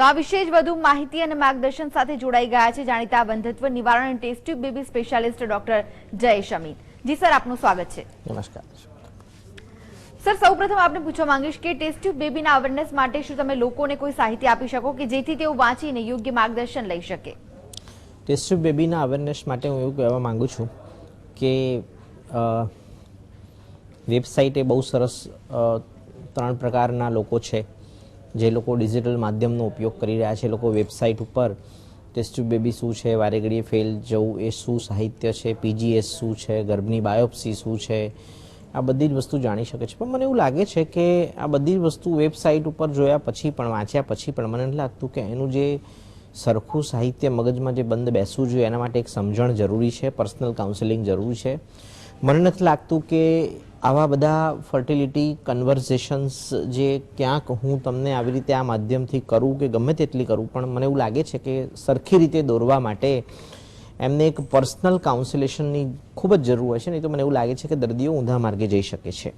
તો આ વિશે જ વધુ માહિતી અને માર્ગદર્શન સાથે જોડાઈ ગયા છે જાણીતા બંધત્વ નિવારણ અને test tube baby specialist doctor Jayesh Amin ji sir આપનું સ્વાગત છે. નમસ્કાર. સર સૌપ્રથમ આપને પૂછવા માંગીશ કે ટેસ્ટ ટ્યુબ બેબીના અવેરનેસ માટે શું તમે લોકોને કોઈ સાહિત્ય આપી શકો કે જેથી તેઓ વાંચીને યોગ્ય માર્ગદર્શન લઈ શકે? ટેસ્ટ બેબીના અવેરનેસ માટે હું એવું કહેવા માંગુ છું કે વેબસાઇટ એ બહુ સરસ ત્રણ પ્રકારના લોકો છે. જે લોકો ડિજિટલ માધ્યમનો ઉપયોગ કરી રહ્યા છે, લોકો વેબસાઇટ ઉપર ટેસ્ટ બેબી શું છે, વારેઘડીએ ફેલ જવું એ શું સાહિત્ય છે, પીજીએસ શું છે, ગર્ભની બાયોપ્સી શું છે, આ બધી જ વસ્તુ જાણી શકે છે. પણ મને એવું લાગે છે કે આ બધી જ વસ્તુ વેબસાઇટ ઉપર જોયા પછી પણ, વાંચ્યા પછી પણ મને નથી લાગતું કે એનું જે સરખું સાહિત્ય મગજમાં જે બંધ બેસવું જોઈએ, એના માટે એક સમજણ જરૂરી છે, પર્સનલ કાઉન્સેલિંગ જરૂરી છે. મને નથી લાગતું કે આવા બધા ફર્ટિલિટી કન્વર્ઝેશન્સ જે ક્યાંક હું તમને આવી રીતે આ માધ્યમથી કરું કે ગમે તેટલી કરું, પણ મને એવું લાગે છે કે સરખી રીતે દોરવા માટે એમને એક પર્સનલ કાઉન્સિલેશનની ખૂબ જ જરૂર હોય છે. નહીં તો મને એવું લાગે છે કે દર્દીઓ ઊંધા માર્ગે જઈ શકે છે.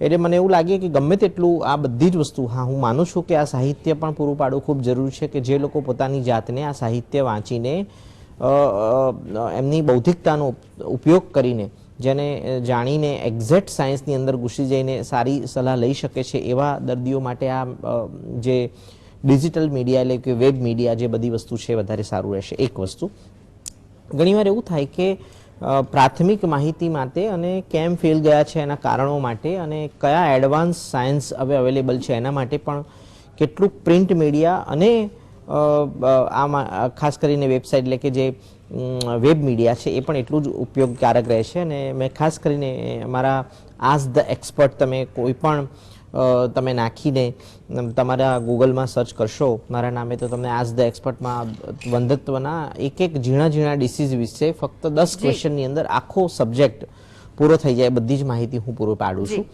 એટલે મને એવું લાગે કે ગમે તેટલું આ બધી જ વસ્તુ, હા, હું માનું છું કે આ સાહિત્ય પણ પૂરું પાડવું ખૂબ જરૂરી છે કે જે લોકો પોતાની જાતને આ સાહિત્ય વાંચીને એમની બૌદ્ધિકતાનો ઉપયોગ કરીને જેને જાણીને એક્ઝેક્ટ સાયન્સની અંદર ઘૂસી જઈને સારી સલાહ લઈ શકે છે એવા દર્દીઓ માટે આ જે ડિજિટલ મીડિયા એટલે કે વેબ મીડિયા જે બધી વસ્તુ છે વધારે સારું રહેશે. એક વસ્તુ. ઘણીવાર એવું થાય કે પ્રાથમિક માહિતી માટે અને કેમ ફેલ ગયા છે એના કારણો માટે અને કયા એડવાન્સ સાયન્સ હવે અવેલેબલ છે એના માટે પણ કેટલુંક પ્રિન્ટ મીડિયા અને આમાં ખાસ કરીને વેબસાઇટ એટલે કે જે વેબ મીડિયા છે એ પણ એટલું જ ઉપયોગકારક રહે છે અને મેં ખાસ કરીને અમારા આઝ ધ એક્સપર્ટ તમે કોઈ પણ તમે નાખીને તમારા ગૂગલમાં સર્ચ કરશો મારા નામે તો તમને આઝ ધ એક્સપર્ટમાં વંધત્વના એક એક ઝીણા ઝીણા ડિસીઝ વિશે ફક્ત દસ ક્વેશ્ચનની અંદર આખો સબ્જેક્ટ પૂરો થઈ જાય બધી જ માહિતી હું પૂરો પાડું છું.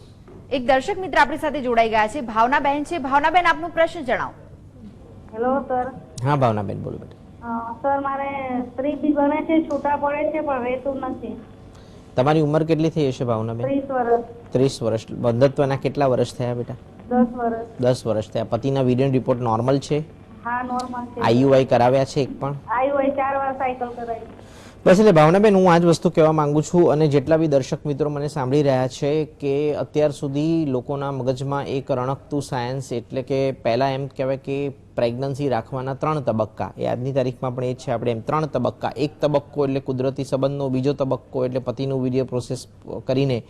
એક દર્શક મિત્ર આપણી સાથે જોડાઈ ગયા છે ભાવનાબેન છે. ભાવનાબેન આપનો પ્રશ્ન જણાવો. હેલો સર હા ભાવનાબેન બોલો બેટા સર મારે સ્ત્રી બી બને છે છૂટા પડે છે પણ રહેતું નથી. તમારી ઉંમર કેટલી થઈ હશે ભાવનાબેન? ત્રીસ વર્ષ. ત્રીસ વર્ષ. બંધત્વના કેટલા વર્ષ થયા બેટા? દસ વર્ષ. દસ વર્ષ થયા. પતિના વિડિયો રિપોર્ટ નોર્મલ છે? હા નોર્મલ છે. આઈયુઆઈ કરાવ્યા છે એક પણ? આઈયુઆઈ ચાર વાર સાયકલ કરાવી. બસ એટલે ભાવનાબેન, હું આ જ વસ્તુ કહેવા માંગુ છું અને જેટલા બી દર્શક મિત્રો મને સાંભળી રહ્યા છે કે અત્યાર સુધી લોકોના મગજમાં એક રણકતું સાયન્સ એટલે કે પહેલાં એમ કહેવાય કે પ્રેગ્નન્સી રાખવાના ત્રણ તબક્કા. એ આજની તારીખમાં પણ એ છે, આપણે એમ ત્રણ તબક્કા. એક તબક્કો એટલે કુદરતી સંબંધનો, બીજો તબક્કો એટલે પતિનું વીર્ય પ્રોસેસ કરીને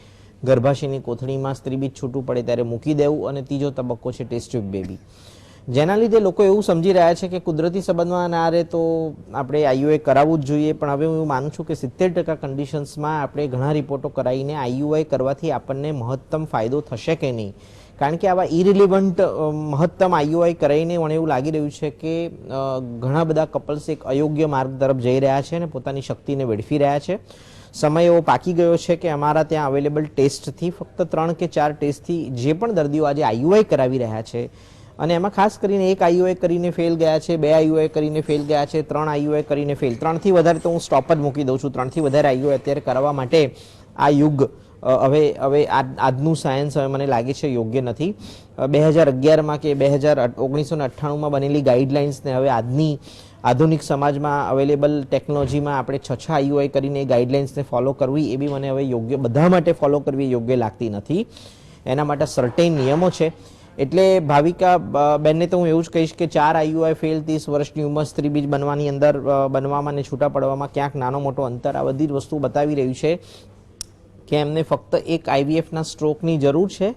ગર્ભાશયની કોથળીમાં સ્ત્રી બીજ છૂટું પડે ત્યારે મૂકી દેવું અને ત્રીજો તબક્કો છે ટેસ્ટ ટ્યુબ બેબી. જેના લીધે લોકો એવું સમજી રહ્યા છે કે કુદરતી સંબંધમાં ના રહે તો આપણે આઈયુઆઈ કરાવવું જ જોઈએ. પણ હવે હું માનું છું કે સિત્તેર ટકા કન્ડિશન્સમાં આપણે ઘણા રિપોર્ટો કરાવીને આઈયુઆઈ કરવાથી આપણને મહત્તમ ફાયદો થશે કે નહીં. કારણ કે આવા ઇરિલિવન્ટ મહત્તમ આઈયુઆઈ કરાવીને મને એવું લાગી રહ્યું છે કે ઘણા બધા કપલ્સ એક અયોગ્ય માર્ગ તરફ જઈ રહ્યા છે અને પોતાની શક્તિને વેડફી રહ્યા છે. સમય એવો પાકી ગયો છે કે અમારા ત્યાં અવેલેબલ ટેસ્ટથી ફક્ત ત્રણ કે ચાર ટેસ્ટથી જે પણ દર્દીઓ આજે આઈયુઆઈ કરાવી રહ્યા છે અને એમાં ખાસ કરીને એક આઈઓએ કરીને ફેલ ગયા છે, બે આઈઓએ કરીને ફેલ ગયા છે, ત્રણ આઈઓએ કરીને ફેલ. ત્રણથી વધારે તો હું સ્ટોપ જ મૂકી દઉં છું. ત્રણથી વધારે આઈઓ અત્યારે કરવા માટે આ યુગ હવે હવે આજ- આજનું સાયન્સ હવે મને લાગે છે યોગ્ય નથી. બે હજાર અગિયારમાં કે બે હજાર ઓગણીસો ને અઠ્ઠાણુંમાં બનેલી ગાઈડલાઇન્સને હવે આજની આધુનિક સમાજમાં અવેલેબલ ટેકનોલોજીમાં આપણે છ છ આઈયુઆઈ કરીને ગાઈડલાઇન્સને ફોલો કરવી એ બી મને હવે યોગ્ય, બધા માટે ફોલો કરવી યોગ્ય લાગતી નથી. એના માટે સર્ટેન નિયમો છે. એટલે ભાવિકા બેનને તો હું એવું જ કહીશ કે ચાર આઈયુઆઈ ફેલ, ત્રીસ વર્ષની ઉંમર, સ્ત્રી બીજ બનવાની અંદર બનવામાં અને છૂટા પડવામાં ક્યાંક નાનો મોટો અંતર, આ બધી જ વસ્તુ બતાવી રહ્યું છે કે એમને ફક્ત એક આઈવીએફના સ્ટ્રોકની જરૂર છે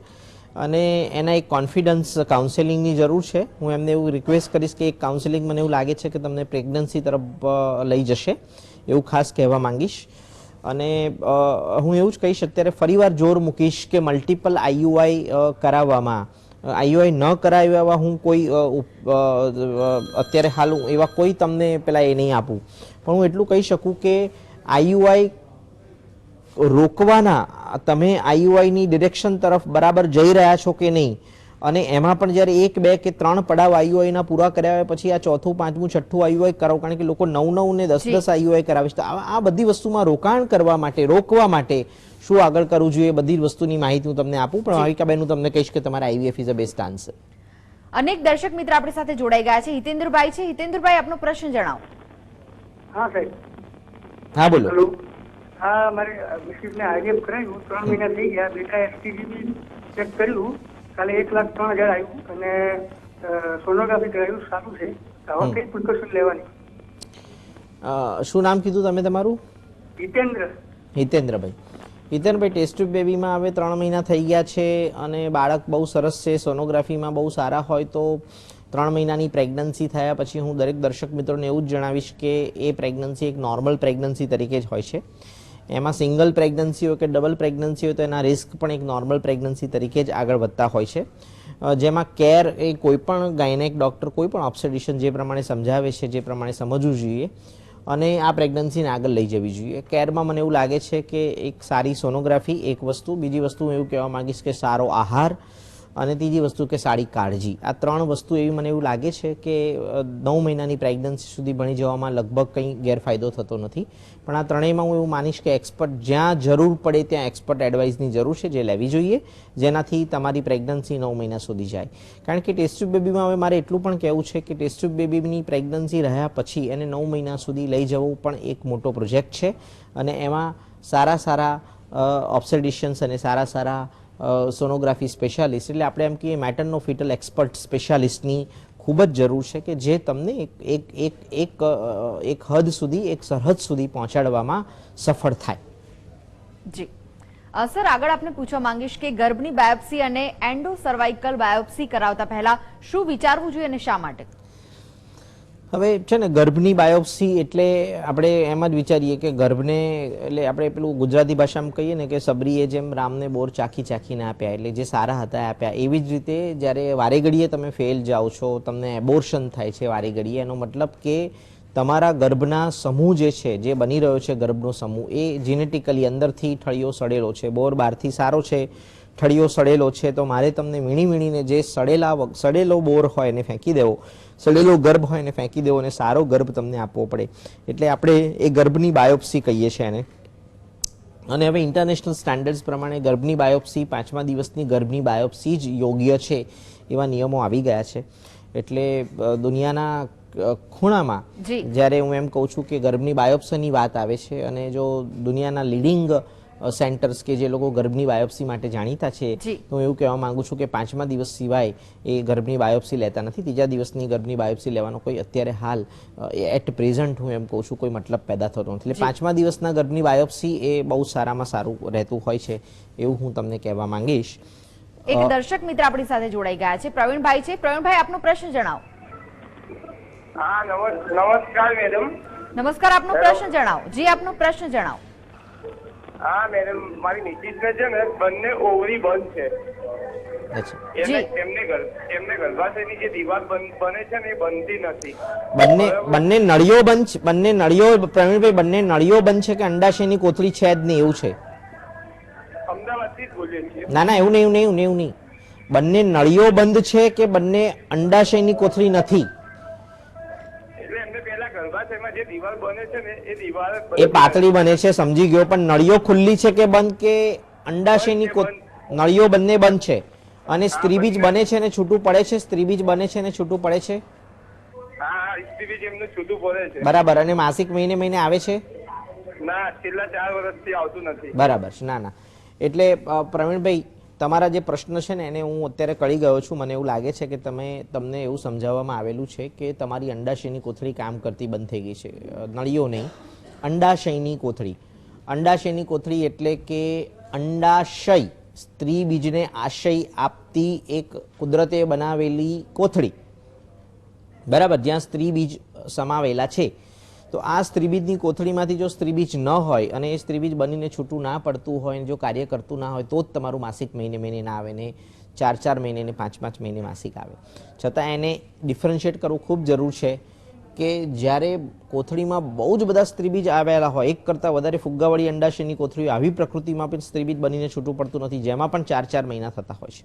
અને એના એક કોન્ફિડન્સ કાઉન્સેલિંગની જરૂર છે. હું એમને એવું રિક્વેસ્ટ કરીશ કે એક કાઉન્સેલિંગ મને એવું લાગે છે કે તમને પ્રેગ્નન્સી તરફ લઈ જશે, એવું ખાસ કહેવા માંગીશ. અને હું એવું જ કહીશ, અત્યારે ફરીવાર જોર મૂકીશ કે મલ્ટિપલ આઈયુઆઈ કરાવવામાં આઈયુઆઈ ન કરાવ્યા હું કોઈ અત્યારે હાલ એવા કોઈ તમને પેલા એ નહીં આપું. પણ હું એટલું કહી શકું કે આઈયુઆઈ રોકવાના તમે આઈયુઆઈની ડિરેક્શન તરફ બરાબર જઈ રહ્યા છો કે નહીં? અને એમાં પણ જ્યારે એક બે કે ત્રણ પડાવ આઈયુઆઈના પૂરા કર્યા પછી આ ચોથું પાંચમું છઠ્ઠું આઈયુઆઈ કરાવો કારણ કે લોકો નવ નવ ને દસ દસ આઈયુઆઈ કરાવે છે. આ બધી વસ્તુમાં રોકાણ કરવા માટે રોકવા માટે શું આગળ કરવું જોઈએ બધી જ વસ્તુની માહિતી હું તમને આપું. પણ ભાવિકાબેન હું તમને કહીશ કે તમારા IVF is a best answer અનેક દર્શક મિત્ર આપણી સાથે જોડાઈ ગયા છે. હિતેન્દ્રભાઈ છે. હિતેન્દ્રભાઈ આપનો પ્રશ્ન જણાવો. હા સાહેબ. હા બોલો. હા મારે મિસિસને આઈવીએફ કરાવ્યું ત્રણ મહિના થઈ ગયા બેટા એસટીજી ચેક કર્યું. કાલે એક લાખ ત્રણ હજાર આવ્યું. અને સોનોગ્રાફી કરાવ્યું સારું છે. હવે કઈ પ્રિકોશન લેવાની? શું નામ કીધું તમે તમારું? હિતેન્દ્ર. હિતેન્દ્રભાઈ. હિતેન્દ્રભાઈ ટેસ્ટ ટ્યુબ બેબીમાં હવે ત્રણ મહિના થઈ ગયા છે અને બાળક બહુ સરસ છે સોનોગ્રાફીમાં બહુ સારા હોય તો ત્રણ મહિનાની પ્રેગ્નન્સી થયા પછી હું દરેક દર્શક મિત્રોને એવું જ જણાવીશ કે એ પ્રેગ્નન્સી એક નોર્મલ પ્રેગ્નન્સી તરીકે જ હોય છે. એમાં સિંગલ પ્રેગ્નન્સી હોય કે ડબલ પ્રેગ્નન્સી હોય તો એના રિસ્ક પણ એક નોર્મલ પ્રેગ્નન્સી તરીકે જ આગળ વધતા હોય છે. જેમાં કેર એ કોઈપણ ગાયનેક ડૉક્ટર કોઈપણ ઓબ્સેડિશન જે પ્રમાણે સમજાવે છે, જે પ્રમાણે સમજવું જોઈએ અને આ પ્રેગ્નન્સીને આગળ લઈ જવી જોઈએ. કેરમાં મને એવું લાગે છે કે એક સારી સોનોગ્રાફી એક વસ્તુ. બીજી વસ્તુ હું એવું કહેવા માંગીશ કે સારો આહાર. અને ત્રીજી વસ્તુ કે સારી કાળજી. આ ત્રણ વસ્તુ એવી મને એવું લાગે છે કે નવ મહિનાની પ્રેગ્નન્સી સુધી ભણી જવામાં લગભગ કંઈ ગેરફાયદો થતો નથી. પણ આ ત્રણેયમાં હું એવું માનીશ કે એક્સપર્ટ જ્યાં જરૂર પડે ત્યાં એક્સપર્ટ એડવાઇસની જરૂર છે જે લેવી જોઈએ, જેનાથી તમારી પ્રેગ્નન્સી નવ મહિના સુધી જાય. કારણ કે ટેસ્ટ ટ્યુબ બેબીમાં હવે મારે એટલું પણ કહેવું છે કે ટેસ્ટ ટ્યુબ બેબીની પ્રેગ્નન્સી રહ્યા પછી એને નવ મહિના સુધી લઈ જવું પણ એક મોટો પ્રોજેક્ટ છે. અને એમાં સારા સારા ઓબ્સેડિશન્સ અને સારા સારા સોનોગ્રાફી સ્પેશિયાલિસ્ટ એટલે આપણે એમ કહીએ, મેટરનો ફિટલ એક્સપર્ટ સ્પેશિયાલિસ્ટની ખૂબ જ જરૂર છે કે જે તમને એક એક એક એક હદ સુધી, એક સરહદ સુધી પહોંચાડવામાં સફળ થાય. જી. સર, આગળ આપણે પૂછવા માંગીશ કે ગર્ભની બાયોપ્સી અને એન્ડો સર્વાઇકલ બાયોપ્સી કરાવતા પહેલા શું વિચારવું જોઈએ અને શા માટે? હવે છે ને, ગર્ભની બાયોપ્સી એટલે આપણે એમ જ વિચારીએ કે ગર્ભને એટલે આપણે પેલું ગુજરાતી ભાષામાં કહીએ ને કે સબરીએ જેમ રામને બોર ચાખી ચાખીને આપ્યા, એટલે જે સારા હતા આપ્યા. એવી જ રીતે જ્યારે વારે ઘડીએ તમે ફેલ જાઓ છો, તમને એબોર્શન થાય છે વારે ઘડીએ એનો મતલબ કે તમારા ગર્ભના સમૂહ જે છે, જે બની રહ્યો છે ગર્ભનો સમૂહ, એ જીનેટિકલી અંદરથી ઠળિયો સડેલો છે, બોર બહારથી સારો છે. ઠળિયો સડેલો છે તો મારે તમને વીણી વીણીને જે સડેલા સડેલો બોર હોય એને ફેંકી દેવો. સડેલો ગર્ભ હોય એને ફેંકી દેવો અને સારો ગર્ભ તમને આપવો પડે. એટલે આપણે એ ગર્ભની બાયોપ્સી કહીએ છીએ એને. અને હવે ઇન્ટરનેશનલ સ્ટાન્ડર્ડ્સ પ્રમાણે ગર્ભની બાયોપ્સી પાંચમા દિવસની ગર્ભની બાયોપ્સી જ યોગ્ય છે એવા નિયમો આવી ગયા છે. એટલે દુનિયાના ખૂણામાં જ્યારે હું એમ કહું છું કે ગર્ભની બાયોપ્સીની વાત આવે છે અને જો દુનિયાના લીડિંગ સેન્ટર્સ કે જે લોકો ગર્ભની બાયોપ્સી માટે જાણીતા છે તો હું એવું કહેવા માંગુ છું કે પાંચમા દિવસ સિવાય એ ગર્ભની બાયોપ્સી લેતા નથી. ત્રીજા દિવસની ગર્ભની બાયોપ્સી લેવાનો કોઈ અત્યારે હાલ એટ પ્રેઝન્ટ હું એમ કહું છું કોઈ મતલબ પેદા થતો નથી. એટલે પાંચમા દિવસના ગર્ભની બાયોપ્સી એ બહુ સારામાં સારું રહેતું હોય છે એવું હું તમને કહેવા માંગીશ. એક દર્શક મિત્ર આપણી સાથે જોડાઈ ગયા છે. પ્રવીણભાઈ છે. પ્રવીણભાઈ આપનો પ્રશ્ન જણાવો. હા નમસ નમસ્કાર મેડમ. નમસ્કાર આપનો પ્રશ્ન જણાવો. જી આપનો પ્રશ્ન જણાવો. હા મેડમ મારી મિસિસને છે ને બંને ઓવરી બંધ છે. અચ્છા. એમને જી. એમને ગર્ભ- એમને ગર્ભાશયની જે દિવાલ બન- બને છે ને એ બનતી નથી. બંને બંને નળીઓ બંધ છે- બંને નળીઓ પ્રવીણભાઈ બંને નળીઓ બંધ છે કે અંડાશયની કોથળી છે જ નહીં? એવું છે? ના ના એવું નહીં એવું નહીં એવું નહીં, એવું નહીં. બંને નળીઓ બંધ છે કે બંને અંડાશયની કોથળી નથી? એ પાતળી બને છે સમજી ગયો પણ નળીઓ ખુલ્લી છે કે બંધ કે અંડાશયની નળીઓ બંને બંધ છે? અને સ્ત્રીબીજ બને છે ને છૂટું પડે છે? સ્ત્રીબીજ બને છે ને છૂટું પડે છે? બરાબર અને માસિક મહિને મહિને આવે છે? ના છેલ્લા ચાર વર્ષથી આવતું નથી. બરાબર ના ના. એટલે પ્રવીણભાઈ તમારા જે પ્રશ્ન છે ને, એને હું અત્યારે કળી ગયો છું. મને એવું લાગે છે કે તમે, તમને એવું સમજાવવામાં આવેલું છે કે તમારી અંડાશયની કોથળી કામ કરતી બંધ થઈ ગઈ છે. નળીઓ નહીં, અંડાશયની કોથળી. અંડાશયની કોથળી એટલે કે અંડાશય, સ્ત્રી બીજને આશય આપતી એક કુદરતે બનાવેલી કોથળી. બરાબર, જ્યાં સ્ત્રી બીજ સમાવેલા છે. તો આ સ્ત્રીબીજની કોથળીમાંથી જો સ્ત્રીબીજ ન હોય અને એ સ્ત્રીબીજ બનીને છૂટું ના પડતું હોય જો કાર્ય કરતું ના હોય, તો જ તમારું માસિક મહિને મહિને ના આવે ને ચાર ચાર મહિને ને પાંચ પાંચ મહિને માસિક આવે. છતાં એને ડિફરન્શિએટ કરવું ખૂબ જરૂર છે કે જ્યારે કોથળીમાં બહુ જ બધા સ્ત્રીબીજ આવેલા હોય, એક કરતાં વધારે ફુગ્ગાવાળી અંડાશયની કોથળીઓ આવી પ્રકૃતિમાં પણ સ્ત્રીબીજ બનીને છૂટું પડતું નથી, જેમાં પણ ચાર ચાર મહિના થતા હોય છે.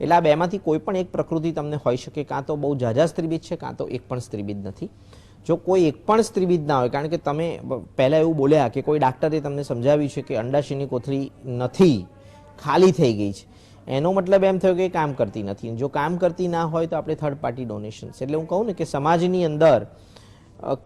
એટલે આ બેમાંથી કોઈ પણ એક પ્રકૃતિ તમને હોઈ શકે, કાં તો બહુ ઝાઝા સ્ત્રીબીજ છે, કાં તો એક પણ સ્ત્રીબીજ નથી. જો કોઈ એક પણ સ્ત્રીવિદ ના હોય, કારણ કે તમે પહેલાં એવું બોલ્યા કે કોઈ ડાક્ટરે તમને સમજાવ્યું છે કે અંડાશયની કોથળી નથી, ખાલી થઈ ગઈ છે. એનો મતલબ એમ થયો કે કામ કરતી નથી. જો કામ કરતી ના હોય તો આપણે થર્ડ પાર્ટી ડોનેશન્સ એટલે હું કહું ને કે સમાજની અંદર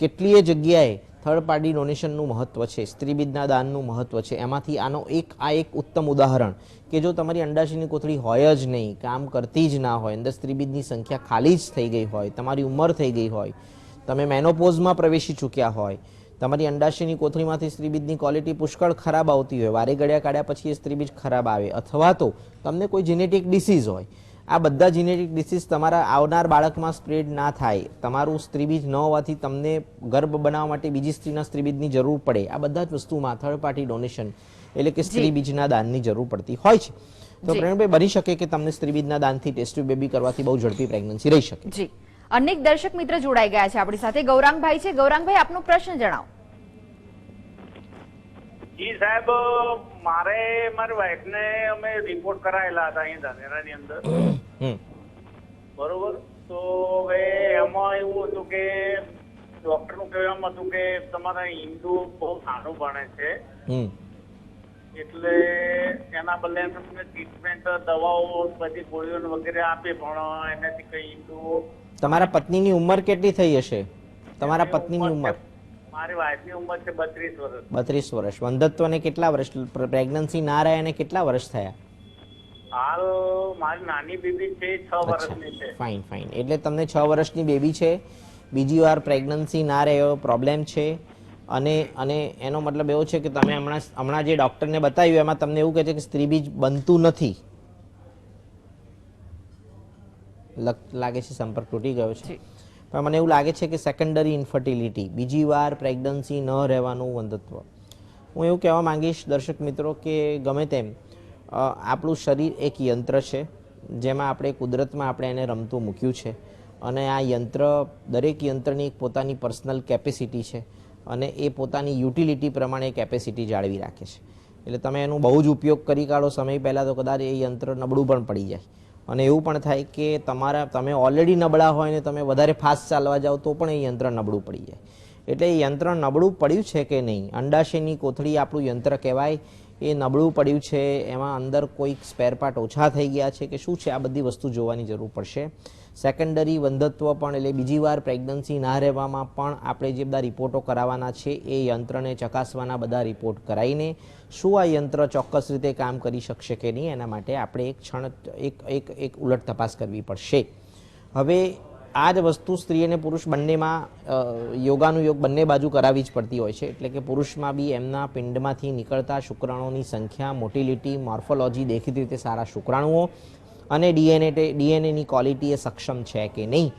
કેટલીય જગ્યાએ થર્ડ પાર્ટી ડોનેશનનું મહત્વ છે સ્ત્રીબીજના દાનનું મહત્વ છે. એમાંથી આનો એક, આ એક ઉત્તમ ઉદાહરણ કે જો તમારી અંડાશયની કોથળી હોય જ નહીં, કામ કરતી જ ના હોય, અંદર સ્ત્રીબીજની સંખ્યા ખાલી જ થઈ ગઈ હોય, તમારી ઉંમર થઈ ગઈ હોય તમે મેનોપોઝમાં પ્રવેશી ચૂક્યા હોય તમારી અંડાશયની કોથળીમાંથી સ્ત્રીબીજની ક્વોલિટી પુષ્કળ ખરાબ આવતી હોય વારે ગળ્યા કાઢ્યા પછી એ સ્ત્રીબીજ ખરાબ આવે અથવા તો તમને કોઈ જીનેટિક ડિસીઝ હોય આ બધા જેનેટિક ડિસીઝ તમારા આવનાર બાળકમાં સ્પ્રેડ ના થાય તમારું સ્ત્રીબીજ ન હોવાથી તમને ગર્ભ બનાવવા માટે બીજી સ્ત્રીના સ્ત્રીબીજની જરૂર પડે આ બધા જ વસ્તુમાં થર્ડ પાર્ટી ડોનેશન એટલે કે સ્ત્રીબીજના દાનની જરૂર પડતી હોય છે. તો. પ્રેરણભાઈ બની શકે કે તમને સ્ત્રીબીજના દાનથી ટેસ્ટ બેબી કરવાથી બહુ ઝડપી પ્રેગ્નન્સી રહી શકે? જી. અનેક દર્શક મિત્ર જોડાઈ ગયા છે આપણી સાથે. ગૌરાંગભાઈ છે. ગૌરાંગભાઈ આપનો પ્રશ્ન જણાવો. જી સાહેબ મારે મારી વાઈફને અમે રિપોર્ટ કરાયેલા હતા અહીં ધાનેરાની અંદર. બરોબર? તો હવે એમાં એવું હતું કે ડોક્ટરનું કહેવામાં હતું કે તમારા હિન્દુ બહુ સારું ભણે છે. એટલે એના બદલે તમને ટ્રીટમેન્ટ દવાઓ બધી ગોળીઓ વગેરે આપે પણ એનાથી કઈ હિન્દુ તમારા પત્નીની ઉંમર કેટલી થઈ હશે? તમારા પત્નીની ઉંમર મારી વાઈફની ઉંમર છે બત્રીસ વર્ષ. બત્રીસ વર્ષ. વંધત્વને કેટલા વર્ષ પ્રેગ્નન્સી ના રહે અને કેટલા વર્ષ થયા? હાલ મારી નાની બેબી છે છ વર્ષની છે. Fine fine. એટલે તમને છ વર્ષની બેબી છે. બીજી વાર પ્રેગ્નન્સી ના રહે એવો પ્રોબ્લેમ છે. અને અને એનો મતલબ એવો છે કે તમે હમણાં હમણાં જે ડૉક્ટરને બતાવ્યું એમાં તમને એવું કહે છે કે સ્ત્રીબીજ બનતું નથી. લગ- છે સંપર્ક તૂટી ગયો છે. પણ મને એવું લાગે છે કે સેકન્ડરી ઇન્ફર્ટિલિટી બીજી વાર પ્રેગ્નન્સી ન રહેવાનું વંધત્વ હું એવું કહેવા માંગીશ દર્શક મિત્રો કે ગમે તેમ આપણું શરીર એક યંત્ર છે જેમાં આપણે કુદરતમાં આપણે એને રમતું મૂક્યું છે. અને આ યંત્ર દરેક યંત્રની એક પોતાની પર્સનલ કેપેસિટી છે અને એ પોતાની યુટિલિટી પ્રમાણે કેપેસિટી જાળવી રાખે છે. એટલે તમે એનો બહુ જ ઉપયોગ કરી કાઢો સમય પહેલાં તો કદાચ એ યંત્ર નબળું પણ પડી જાય. અને એવું પણ થાય કે તમારા, તમે ઓલરેડી નબળા હોય ને તમે વધારે ફાસ્ટ ચાલવા જાઓ તો પણ એ યંત્ર નબળું પડી જાય. એટલે એ યંત્ર નબળું પડ્યું છે કે નહીં? અંડાશયની કોથળી આપણું યંત્ર કહેવાય. એ નબળું પડ્યું છે, એમાં અંદર કોઈક સ્પેરપાર્ટ ઓછા થઈ ગયા છે કે શું છે, આ બધી વસ્તુ જોવાની જરૂર પડશે. સેકન્ડરી વંધત્વ પણ એટલે બીજી વાર પ્રેગ્નન્સી ના રહેવામાં પણ આપણે જે બધા રિપોર્ટો કરાવવાના છે, એ યંત્રને ચકાસવાના બધા રિપોર્ટ કરાવીને શું આ યંત્ર ચોક્કસ રીતે કામ કરી શકશે કે નહીં, એના માટે આપણે એક ક્ષણ, એક એક એક ઉલટ તપાસ કરવી પડશે. હવે આ જ વસ્તુ સ્ત્રી અને પુરુષ બંનેમાં યોગાનુયોગ યોગાનું યોગ બંને બાજુ કરાવવી જ પડતી હોય છે. એટલે કે પુરુષમાં બી એમના પિંડમાંથી નીકળતા શુક્રાણુઓની સંખ્યા, મોટિલિટી, મોર્ફોલોજી દેખીતી રીતે સારા શુક્રાણુઓ અને ડીએનએ ડીએનએની ક્વોલિટી એ સક્ષમ છે કે નહીં.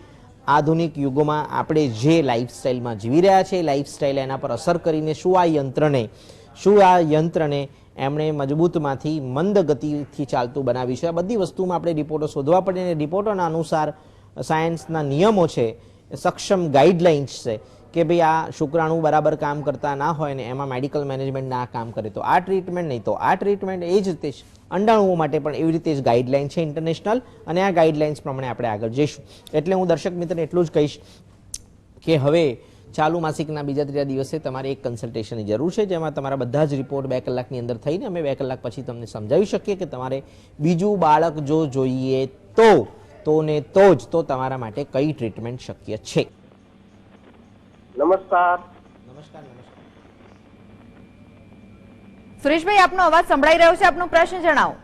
આધુનિક યુગમાં આપણે જે લાઈફસ્ટાઈલમાં જીવી રહ્યા છે લાઈફસ્ટાઈલ એના પર અસર કરીને શું આ યંત્રને, શું આ યંત્રને એમણે મજબૂતમાંથી મંદ ગતિથી ચાલતું બનાવ્યું છે. આ બધી વસ્તુમાં આપણે રિપોર્ટો શોધવા પડે અને રિપોર્ટોના અનુસાર સાયન્સના નિયમો છે સક્ષમ ગાઈડલાઇન્સ છે કે ભાઈ આ શુક્રાણુ બરાબર કામ કરતા ના હોય ને એમાં મેડિકલ મેનેજમેન્ટ ના કામ કરે, તો આ ટ્રીટમેન્ટ નહીં, તો આ ટ્રીટમેન્ટ એ જ રીતે અંડાણુઓ માટે પણ એવી રીતે જ ગાઈડલાઇન છે ઇન્ટરનેશનલ અને આ ગાઈડલાઇન્સ પ્રમાણે આપણે આગળ જઈશું. એટલે હું દર્શક મિત્રને એટલું જ કહીશ કે હવે ચાલુ માસિકના બીજા ત્રીજા દિવસે તમારે એક કન્સલ્ટેશનની જરૂર છે, જેમાં તમારા બધા જ રિપોર્ટ બે કલાકની અંદર થઈને અમે બે કલાક પછી તમને સમજાવી શકીએ કે તમારે બીજું બાળક જો જોઈએ તો તો ને તો જ તો તમારા માટે કઈ ટ્રીટમેન્ટ શક્ય છે? નમસ્કાર. નમસ્કાર નમસ્કાર. સુરેશભાઈ આપનો અવાજ સંભળાઈ રહ્યો છે? આપનો પ્રશ્ન જણાવો.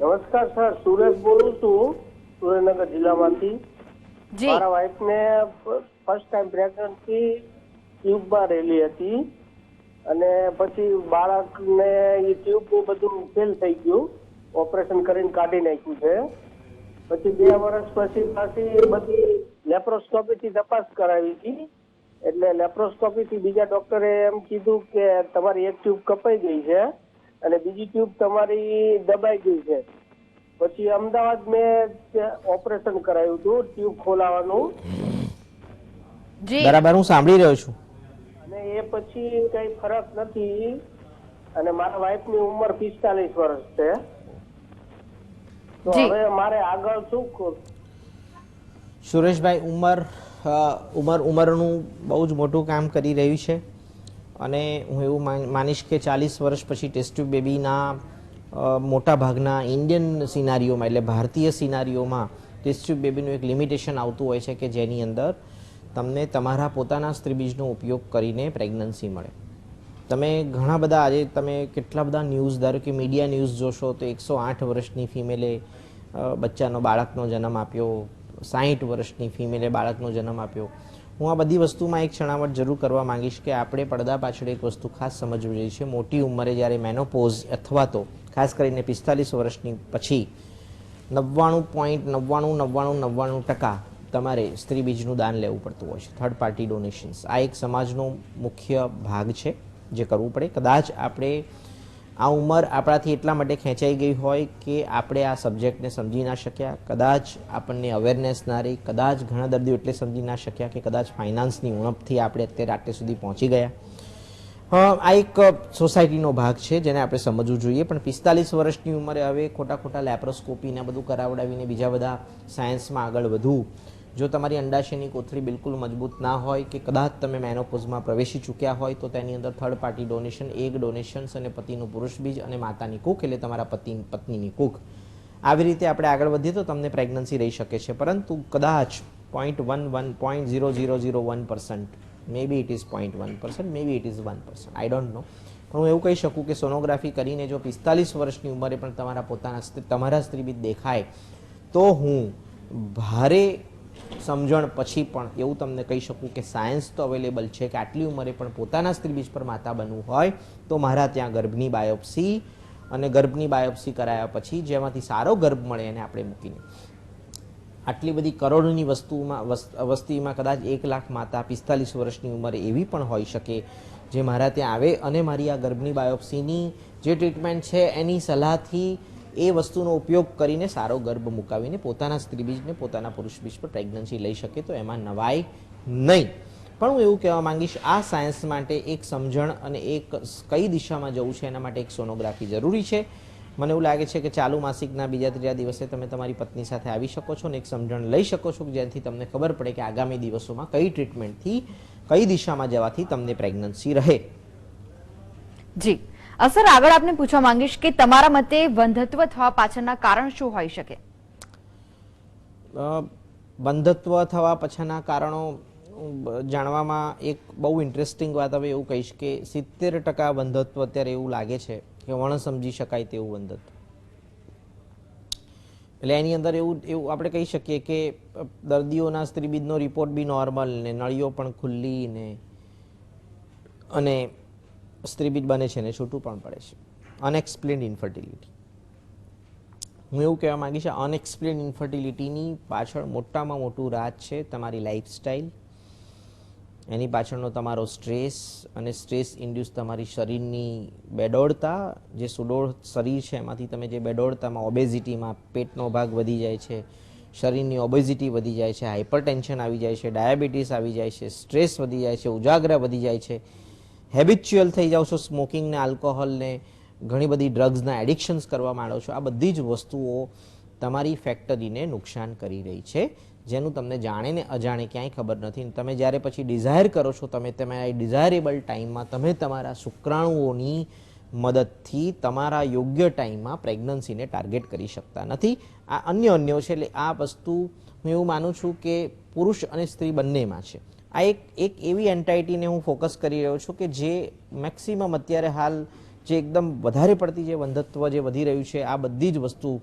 નમસ્કાર સર. સુરેશ બોલું છું સુરેન્દ્રનગર જિલ્લામાંથી. જી. મારા વાઈફને ફર્સ્ટ ટાઈમ પ્રેગ્નન્સી ટ્યુબમાં રહેલી હતી. અને પછી બાળકને એ ટ્યુબ બધું ફેલ થઈ ગયું. ઓપરેશન કરીને કાઢી નાખ્યું છે. પછી બે વર્ષ પછી પાછી બધી લેપ્રોસ્કોપી થી તપાસ કરાવી હતી. એટલે લેપ્રોસ્કોપી થી બીજા ડોક્ટરે એમ કીધું કે તમારી એક ટ્યુબ કપાઈ ગઈ છે અને બીજી ટ્યુબ તમારી દબાઈ ગઈ છે. પછી અમદાવાદ મેં ઓપરેશન કરાયું હતું ટ્યુબ ખોલાવાનું. બરાબર હું સાંભળી રહ્યો છું. અને એ પછી કઈ ફરક નથી. અને મારા વાઈફની ઉંમર પિસ્તાલીસ વર્ષ છે. તો હવે મારે આગળ શું સુરેશભાઈ ઉમર ઉમર ઉંમર ઉંમરનું બહુ જ મોટું કામ કરી રહ્યું છે અને હું એવું માનીશ કે ચાલીસ વર્ષ પછી ટેસ્ટ ટ્યુબ બેબીના મોટા ભાગના ઇન્ડિયન સિનારીઓમાં એટલે ભારતીય સિનારીઓમાં ટેસ્ટ ટ્યુબ બેબીનું એક લિમિટેશન આવતું હોય છે કે જેની અંદર તમને તમારા પોતાના સ્ત્રીબીજનો ઉપયોગ કરીને પ્રેગ્નન્સી મળે. તમે ઘણા બધા આજે તમે કેટલા બધા ન્યૂઝ ધારો કે મીડિયા ન્યૂઝ જોશો તો એકસો આઠ વર્ષની ફિમેલે બચ્ચાનો બાળકનો જન્મ આપ્યો, સાહીઠ વર્ષની ફિમેલે બાળકનો જન્મ આપ્યો. હું આ બધી વસ્તુમાં એક છણાવટ જરૂર કરવા માંગીશ કે આપણે પડદા પાછળ એક વસ્તુ ખાસ સમજવી જોઈએ છે. મોટી ઉંમરે જ્યારે મેનોપોઝ અથવા તો ખાસ કરીને પિસ્તાલીસ વર્ષની પછી નવ્વાણું પોઈન્ટ નવ્વાણું નવ્વાણું નવ્વાણું ટકા તમારે સ્ત્રી બીજનું દાન લેવું પડતું હોય છે. થર્ડ પાર્ટી ડોનેશન્સ આ એક સમાજનો મુખ્ય ભાગ છે. જે કરવું પડે. કદાચ આપણે આ ઉંમર આપણાથી એટલા માટે ખેંચાઈ ગઈ હોય કે આપણે આ સબ્જેક્ટને સમજી ના શક્યા. કદાચ આપણને અવેરનેસ ના રહી. કદાચ ઘણા દર્દીઓ એટલે સમજી ના શક્યા કે કદાચ ફાઇનાન્સની ઉણપથી આપણે અત્યારે આટલે સુધી પહોંચી ગયા. આ એક સોસાયટીનો ભાગ છે જેને આપણે સમજવું જોઈએ. પણ પિસ્તાલીસ વર્ષની ઉંમરે હવે ખોટા ખોટા લેપ્રોસ્કોપીને બધું કરાવડાવીને બીજા બધા સાયન્સમાં આગળ વધવું જો તમારી અંડાશયની કોથળી બિલકુલ મજબૂત ના હોય કે કદાચ તમે મેનોપોઝમાં પ્રવેશી ચૂક્યા હોય, તો તેની અંદર third party donation egg donations અને પતિનું પુરુષ બીજ અને માતાની કુક, એટલે તમારા પતિ, પત્નીની કુક. આવી રીતે આપણે આગળ વધીએ તો તમને પ્રેગ્નન્સી રહી શકે છે. પરંતુ કદાચ point one one point zero zero zero one percent maybe it is point one percent maybe it is one percent I don't know પણ હું એવું કહી શકું કે સોનોગ્રાફી કરીને જો પિસ્તાલીસ વર્ષની ઉંમરે પણ તમારા પોતાના તમારા સ્ત્રીબીજ દેખાય, તો હું ભારે સમજણ પછી પણ એવું તમને કહી શકું કે સાયન્સ તો અવેલેબલ છે કે આટલી ઉંમરે પણ પોતાના સ્ત્રીબીજ પર માતા બનવું હોય, તો મારા ત્યાં ગર્ભની બાયોપ્સી અને ગર્ભની બાયોપ્સી કરાયા પછી જેમાંથી સારો ગર્ભ મળે એને આપણે મૂકીને. આટલી બધી કરોડની વસ્તુમાં વસ- વસ્તીમાં કદાચ એક લાખ માતા પિસ્તાલીસ વર્ષની ઉંમરે એવી પણ હોઈ શકે જે મારા ત્યાં આવે અને મારી આ ગર્ભની બાયોપ્સીની જે ટ્રીટમેન્ટ છે એની સલાહથી એ વસ્તુનો ઉપયોગ કરીને સારો ગર્ભ મુકાવીને પોતાના સ્ત્રીબીજને પોતાના પુરુષ બીજ પર પ્રેગ્નન્સી લઈ શકે તો એમાં નવાય નહીં. પણ હું એવું કહેવા માંગીશ, આ સાયન્સ માટે એક સમજણ અને એક કઈ દિશામાં જવું છે એના માટે એક સોનોગ્રાફી જરૂરી છે. મને એવું લાગે છે કે ચાલુ માસિકના બીજા ત્રીજા દિવસે તમે તમારી પત્ની સાથે આવી શકો છો અને એક સમજણ લઈ શકો છો કે જેનાથી તમને ખબર પડે કે આગામી દિવસોમાં કઈ ટ્રીટમેન્ટથી કઈ દિશામાં જવાથી તમને પ્રેગ્નન્સી રહે. જી. અ, સર આગળ આપને પૂછવા માંગીશ કે તમારા મતે બંધત્વ થવા પાછળના કારણ શું હોઈ શકે? બંધત્વ થવા પછીના કારણો જાણવામાં એક બહુ ઇન્ટરેસ્ટિંગ વાત હવે એવું કહીશ કે સિત્તેર ટકા બંધત્વ અત્યારે એવું લાગે છે કે વણ સમજી શકાય તેવું બંધત્વ. એટલે એની અંદર એવું એવું આપણે કહી શકીએ કે દર્દીઓના સ્ત્રીબીજનો રિપોર્ટ બી નોર્મલ ને નળીઓ પણ ખુલ્લી ને અને સ્ત્રીબીજ બને છે ને છૂટું પણ પડે છે. અનએક્સપ્લેન્ડ ઇન્ફર્ટિલિટી હું એવું કહેવા માંગીશ અનએક્સપ્લેન ઇન્ફર્ટિલિટીની પાછળ મોટામાં મોટું રાજ છે તમારી લાઇફસ્ટાઈલ એની પાછળનો તમારો સ્ટ્રેસ અને સ્ટ્રેસ ઇન્ડ્યુસ તમારી શરીરની બેડોળતા જે સુડોળ શરીર છે, એમાંથી તમે જે બેડોળતામાં ઓબેઝિટીમાં પેટનો ભાગ વધી જાય છે, શરીરની ઓબેઝિટી વધી જાય છે હાઇપરટેન્શન આવી જાય છે ડાયાબિટીસ આવી જાય છે સ્ટ્રેસ વધી જાય છે, ઉજાગરા વધી જાય છે. હેબિચ્યુઅલ થઈ જાઓ છો સ્મોકિંગને આલ્કોહોલને ઘણી બધી ડ્રગ્સના એડિક્શન્સ કરવા માંડો છો, આ બધી જ વસ્તુઓ તમારી ફેક્ટરીને નુકસાન કરી રહી છે. જેનું તમને જાણે ને અજાણે ક્યાંય ખબર નથી. તમે જ્યારે પછી ડિઝાયર કરો છો, તમે તમારા ડિઝાયરેબલ ટાઈમમાં તમે તમારા શુક્રાણુઓની મદદથી તમારા યોગ્ય ટાઈમમાં પ્રેગ્નન્સીને ટાર્ગેટ કરી શકતા નથી. આ અન્ય અન્યો છે, એટલે આ વસ્તુ હું એવું માનું છું કે પુરુષ અને સ્ત્રી બંનેમાં છે. આ એક એક એવી એન્ટાઇટીને હું ફોકસ કરી રહ્યો છું કે જે મેક્સિમમ અત્યારે હાલ જે એકદમ વધારે પડતી જે બંધત્વ જે વધી રહ્યું છે આ બધી જ વસ્તુ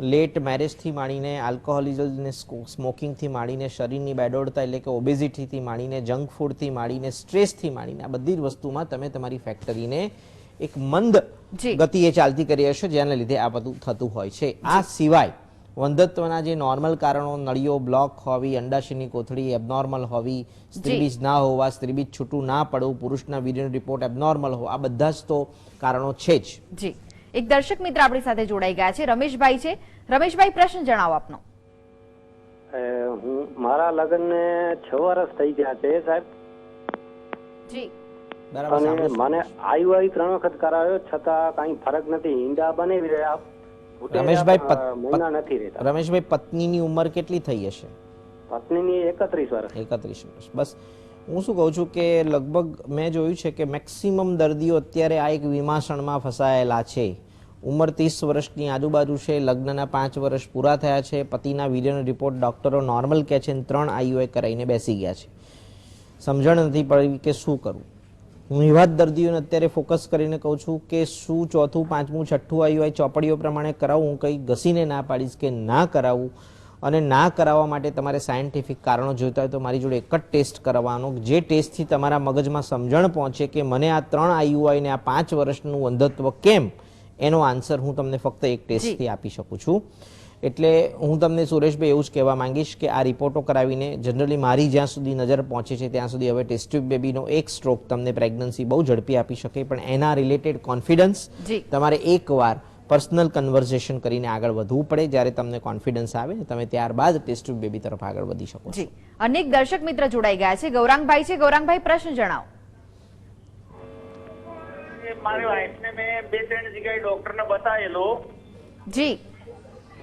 લેટ મેરેજથી માંડીને આલ્કોહોલિઝમ ને સ્મોકિંગથી માંડીને શરીરની બેડોળતા એટલે કે ઓબેઝિટીથી માંડીને જંક ફૂડથી માંડીને સ્ટ્રેસથી માંડીને આ બધી જ વસ્તુમાં તમે તમારી ફેક્ટરીને એક મંદ જી. ગતિએ ચાલતી કરી હશો જેના લીધે આ બધું થતું હોય છે આ સિવાય વંધત્વના જે નોર્મલ કારણો નળીઓ બ્લોક હોવી અંડાશયની કોથળી એબનોર્મલ હોવી સ્ત્રીબીજ ના હોવા સ્ત્રીબીજ છૂટું ના પડવું પુરુષના વીર્યનો રિપોર્ટ એબનોર્મલ હોવા આ બધા જ તો કારણો છે જ. જી. એક દર્શક મિત્ર આપણી સાથે જોડાઈ ગયા છે રમેશભાઈ છે. રમેશભાઈ પ્રશ્ન જણાવો આપનો. હું મારા લગ્નને છ વર્ષ થઈ ગયા છે સાહેબ. જી. બરાબર મને આયુ આયુ ત્રણ વખત કરાયો છતાં કાંઈ ફરક નથી. ઈંડા બનાવી રહ્યા. રમેશભાઈ મહિના નથી રહેતા. રમેશભાઈ પત્નીની ઉંમર કેટલી થઈ હશે? પત્નીની એકત્રીસ વર્ષ. એકત્રીસ વર્ષ. બસ હું શું કહું છું કે લગભગ મેં જોયું છે કે મેક્સિમમ દર્દીઓ અત્યારે આ એક વિમાસણમાં ફસાયેલા છે. ઉંમર ત્રીસ વર્ષની આજુબાજુ છે લગ્નના પાંચ વર્ષ પૂરા થયા છે પતિના વીર્યનો રિપોર્ટ ડૉક્ટરો નોર્મલ કહે છે ત્રણ આઈયુઆઈ કરાવીને બેસી ગયા છે. સમજણ નથી પડી કે શું કરવું હું એવા જ દર્દીઓને અત્યારે ફોકસ કરીને કહું છું કે શું ચોથું પાંચમું છઠ્ઠું આઈયુઆઈ ચોપડીઓ પ્રમાણે કરાવવું હું કંઈ ઘસીને ના પાડીશ કે ના કરાવવું અને ના કરાવવા માટે તમારે સાયન્ટિફિક કારણો જોઈતા હોય તો મારી જોડે એક જ ટેસ્ટ કરવાનો જે ટેસ્ટથી તમારા મગજમાં સમજણ પહોંચે કે મને આ ત્રણ આયુ ને આ પાંચ વર્ષનું અંધત્વ કેમ? એનો આન્સર હું તમને ફક્ત એક ટેસ્ટથી આપી શકું છું. એટલે હું તમને સુરેશભાઈ એવું જ કહેવા માંગીશ કે આ રિપોર્ટો કરાવીને જનરલી મારી જ્યાં સુધી નજર પહોંચે છે ત્યાં સુધી હવે ટેસ્ટ ટ્યુબ બેબીનો એક સ્ટ્રોક તમને પ્રેગ્નન્સી બહુ ઝડપી આપી શકે પણ એના રિલેટેડ કોન્ફિડન્સ જી. તમારે એકવાર પર્સનલ કન્વર્ઝેશન કરીને આગળ વધવું પડે. જ્યારે તમને કોન્ફિડન્સ આવે ને તમે ત્યારબાદ ટેસ્ટ ટ્યુબ બેબી તરફ આગળ વધી શકો છો. જી. અનેક દર્શક મિત્ર જોડાઈ ગયા છે. ગૌરાંગભાઈ છે. ગૌરાંગભાઈ પ્રશ્ન જણાવો. મારી વાઈફને મેં બે ત્રણ જગ્યાએ ડોક્ટરને બતાવેલો જી.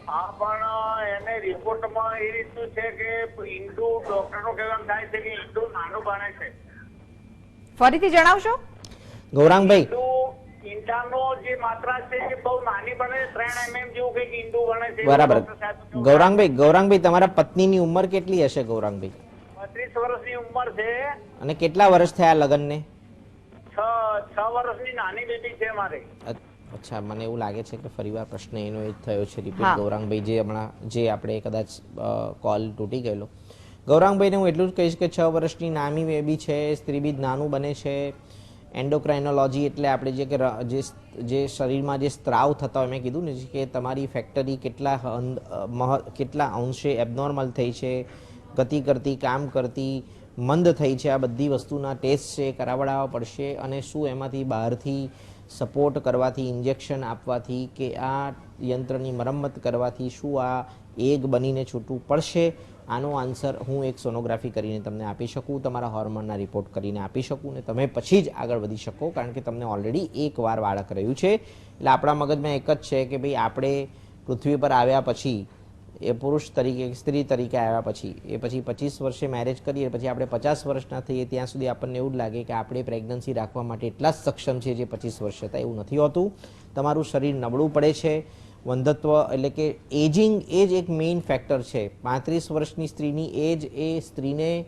હા પણ એને રિપોર્ટમાં એ રીતનું છે કે ઈંડુ ડોક્ટરનું કહેવાનું થાય છે કે ઈંડુ નાનું બને છે. ફરીથી જણાવશો? ગૌરાંગભાઈ. ઈંડુ ઈંડાનો જે માત્રા છે એ બહુ નાની બને ત્રણ એમએમ જેવું કંઈક ઈંડુ બને છે. બરાબર. ગૌરાંગભાઈ ગૌરાંગભાઈ તમારા પત્નીની ઉંમર કેટલી હશે ગૌરાંગભાઈ? બત્રીસ વર્ષની ઉંમર છે. અને કેટલા વર્ષ થયા લગ્નને? છ છ વર્ષની નાની બેબી છે મારે. અચ્છા મને એવું લાગે છે કે ફરીવાર પ્રશ્ન એનો એ થયો છે. રિપીટ ગૌરાંગભાઈ જે હમણાં જે આપણે કદાચ કોલ તૂટી ગયેલો ગૌરાંગભાઈને હું એટલું જ કહીશ કે છ વર્ષની નામી બેબી છે સ્ત્રીબીજ નાનું બને છે એન્ડોક્રાઇનોલોજી એટલે આપણે જે કે જે જે શરીરમાં જે સ્ત્રાવ થતા હોય મેં કીધું ને કે તમારી ફેક્ટરી કેટલા મહ કેટલા અંશે એબનોર્મલ થઈ છે ગતિ કરતી કામ કરતી મંદ થઈ છે આ બધી વસ્તુના ટેસ્ટ છે કરાવડાવવા પડશે અને શું એમાંથી બહારથી સપોર્ટ કરવાથી ઇન્જેક્શન આપવાથી કે આ યંત્રની મરમ્મત કરવાથી શું આ એગ બનીને છૂટવું પડશે? આનો આન્સર હું એક સોનોગ્રાફી કરીને તમને આપી શકું, તમારા હોર્મોનના રિપોર્ટ કરીને આપી શકું ને તમે પછી જ આગળ વધી શકો, કારણ કે તમને ઓલરેડી એક વાર બાળક રહ્યું છે. એટલે આપણા મગજમાં એક જ છે કે ભાઈ આપણે પૃથ્વી પર આવ્યા પછી એ પુરુષ તરીકે સ્ત્રી તરીકે આવ્યા પછી, એ પછી પચીસ વર્ષે મેરેજ કરીએ પછી આપણે પચાસ વર્ષના થઈએ, ત્યાં સુધી આપણને એવું લાગે કે આપણે પ્રેગ્નન્સી રાખવા માટે એટલા જ સક્ષમ છે જે પચીસ વર્ષે હતા, એવું નથી હોતું. તમારું શરીર નબળું પડે છે. વંધત્વ એટલે કે એજિંગ એ જ એક મેઇન ફેક્ટર છે. પાંત્રીસ વર્ષની સ્ત્રીની એજ એ સ્ત્રીને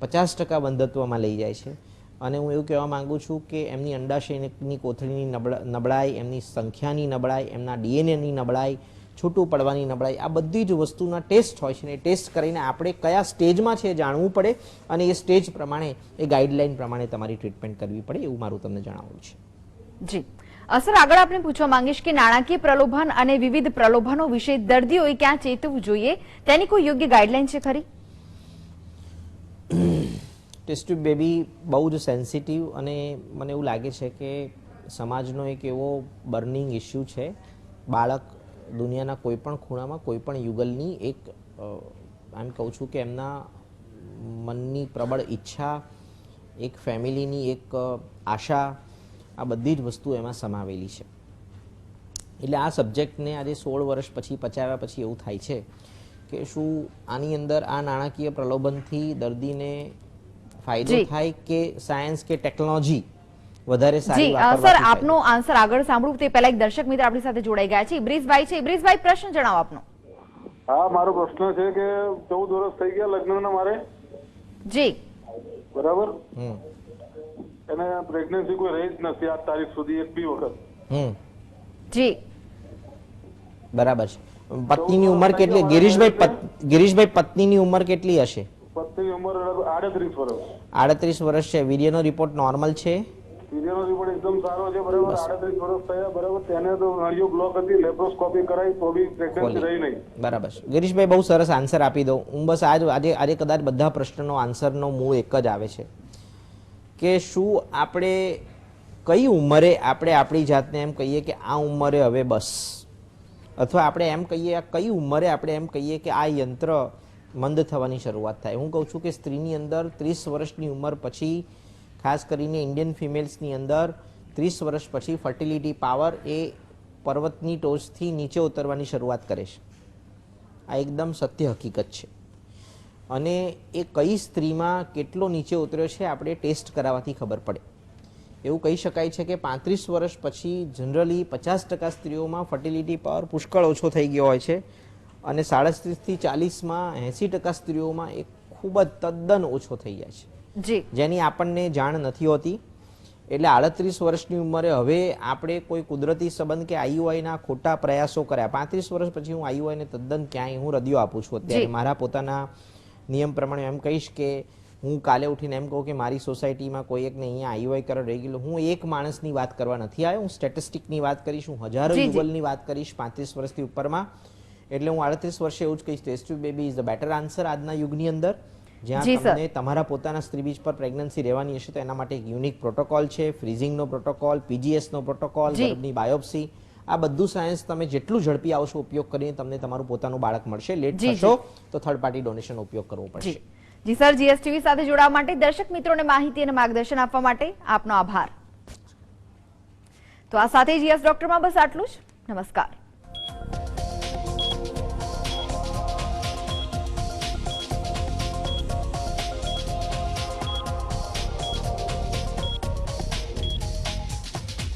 પચાસ ટકા બંધત્વમાં લઈ જાય છે. અને હું એવું કહેવા માંગુ છું કે એમની અંડાશયની કોથળીની નબળા, નબળાઈ, એમની સંખ્યાની નબળાઈ, એમના ડીએનએની નબળાઈ છૂટું પડવાની નબળાઈ આ બધી જ વસ્તુના ટેસ્ટ હોય છે ને એ ટેસ્ટ કરીને આપણે કયા સ્ટેજમાં છે એ જાણવું પડે અને એ સ્ટેજ પ્રમાણે એ ગાઈડલાઈન પ્રમાણે તમારી ટ્રીટમેન્ટ કરવી પડે એવું મારું તમને જણાવવું છે. જી. અસર આગળ આપણે પૂછવા માંગીશ કે નાણાકીય પ્રલોભન અને વિવિધ પ્રલોભનો વિશે દર્દીઓએ ક્યાં ચેતવું જોઈએ? તેની કોઈ યોગ્ય ગાઈડલાઈન છે ખરી? ટેસ્ટ ટ્યુબ બેબી બહુ જ સેન્સિટિવ અને મને એવું લાગે છે કે સમાજનો એક એવો બર્નિંગ ઇસ્યુ છે. બાળક દુનિયાના કોઈ પણ ખૂણામાં કોઈ પણ યુગલની એક એમ કહું છું કે એમના મનની પ્રબળ ઈચ્છા એક ફેમિલીની એક આશા આ બધી જ વસ્તુ એમાં સમાવેલી છે. એટલે આ સબ્જેક્ટને આજે સોળ વર્ષ પછી પચાવ્યા પછી એવું થાય છે કે શું આની અંદર આ નાણાકીય પ્રલોભનથી દર્દીને ફાયદો થાય કે સાયન્સ કે ટેકનોલોજી? વધારે સારી આપનો આન્સર આગળ સાંભળું તે પહેલા એક દર્શક મિત્ર આપણી સાથે જોડાઈ ગયા છે. ઇબ્રીસભાઈ છે. ઇબ્રીસભાઈ પ્રશ્ન જણાવો આપનો. હા મારો પ્રશ્ન છે કે ચૌદ વર્ષ થઈ ગયા લગ્નના મારે? જી. બરાબર? એને પ્રેગ્નન્સી કોઈ રહી જ નથી આ તારીખ સુધી એક બી વખત. હમ. જી. બરાબર છે. પત્નીની ઉંમર કેટલી? ગિરીશભાઈ ગિરીશભાઈ પત્નીની ઉંમર કેટલી હશે? પત્નીની ઉંમર આડત્રીસ વર્ષ આડત્રીસ વર્ષ છે. વીર્યનો રિપોર્ટ નોર્મલ છે? વિજયનો રિપોર્ટ એકદમ સારો છે બરાબર? આડત્રીસ વર્ષ થયા બરાબર? તેને તો નળીઓ બ્લોક હતી લેપ્રોસ્કોપી કરાઈ તો બી પ્રેગ્નન્સી રહી નહીં. બરાબર. ગિરીશભાઈ બહુ સરસ આન્સર આપી દઉં. હું બસ આજ આજે આજે કદાચ બધા પ્રશ્નનો આન્સરનો મૂળ એક જ આવે છે. કે શું આપણે કઈ ઉંમરે આપણે આપણી જાતને એમ કહીએ કે આ ઉંમરે હવે બસ? અથવા આપણે એમ કહીએ આ કઈ ઉંમરે આપણે એમ કહીએ કે આ યંત્ર મંદ થવાની શરૂઆત થાય? હું કહું છું કે સ્ત્રીની અંદર ત્રીસ વર્ષની ઉંમર પછી ખાસ કરીને ઇન્ડિયન ફિમેલ્સની અંદર ત્રીસ વર્ષ પછી ફર્ટિલિટી પાવર એ પર્વતની ટોચથી નીચે ઉતરવાની શરૂઆત કરે છે. આ એકદમ સત્ય હકીકત છે. અને એ કઈ સ્ત્રીમાં કેટલો નીચે ઉતર્યો છે આપણે ટેસ્ટ કરાવવાથી ખબર પડે. એવું કહી શકાય છે કે પાંત્રીસ વર્ષ પછી જનરલી પચાસ ટકા સ્ત્રીઓમાં ફર્ટિલિટી પાવર પુષ્કળ ઓછો થઈ ગયો હોય છે અને સાડત્રીસથી ચાલીસમાં એંસી ટકા સ્ત્રીઓમાં એ ખૂબ જ તદ્દન ઓછો થઈ જાય છે. જી. જેની આપણને જાણ નથી હોતી. એટલે આડત્રીસ વર્ષની ઉંમરે હવે આપણે કોઈ કુદરતી સંબંધ કે આઈયુઆઈના ખોટા પ્રયાસો કર્યા. પાંત્રીસ વર્ષ પછી હું આઈયુઆઈને તદ્દન ક્યાંય હું રદિયો આપું છું. અત્યારે મારા પોતાના નિયમ પ્રમાણે એમ કહીશ કે હું કાલે ઉઠીને એમ કહું કે મારી સોસાયટીમાં કોઈ એકને અહીંયા આઈયુઆઈ કરવા રહી ગયેલું. હું એક માણસની વાત કરવા નથી આવ્યો. હું સ્ટેટિસ્ટિકની વાત કરીશ. હું હજારો. યુગલની વાત કરીશ પાંત્રીસ વર્ષથી ઉપરમાં. એટલે હું આડત્રીસ વર્ષે એવું જ કહીશ test baby is the better answer આજના યુગની અંદર. જ્યાં તમને તમારા પોતાના સ્ત્રીબીજ પર પ્રેગ્નન્સી રહેવાની હશે તો એના માટે એક યુનિક પ્રોટોકોલ છે ફ્રીઝિંગનો પ્રોટોકોલ પીજીએસનો પ્રોટોકોલ. ગર્ભની બાયોપ્સી. આ બધું સાયન્સ તમે જેટલું ઝડપી આવશો ઉપયોગ કરીને તમને તમારું પોતાનું બાળક મળશે. લેટ થશો તો થર્ડ પાર્ટી ડોનેશનનો ઉપયોગ કરવો પડશે. જી જી સર જીએસટીવી સાથે જોડાવા માટે દર્શક મિત્રોને માહિતી અને માર્ગદર્શન આપવા માટે આપનો આભાર. તો આ સાથે જીએસ ડોક્ટરમાં બસ આટલું જ. નમસ્કાર.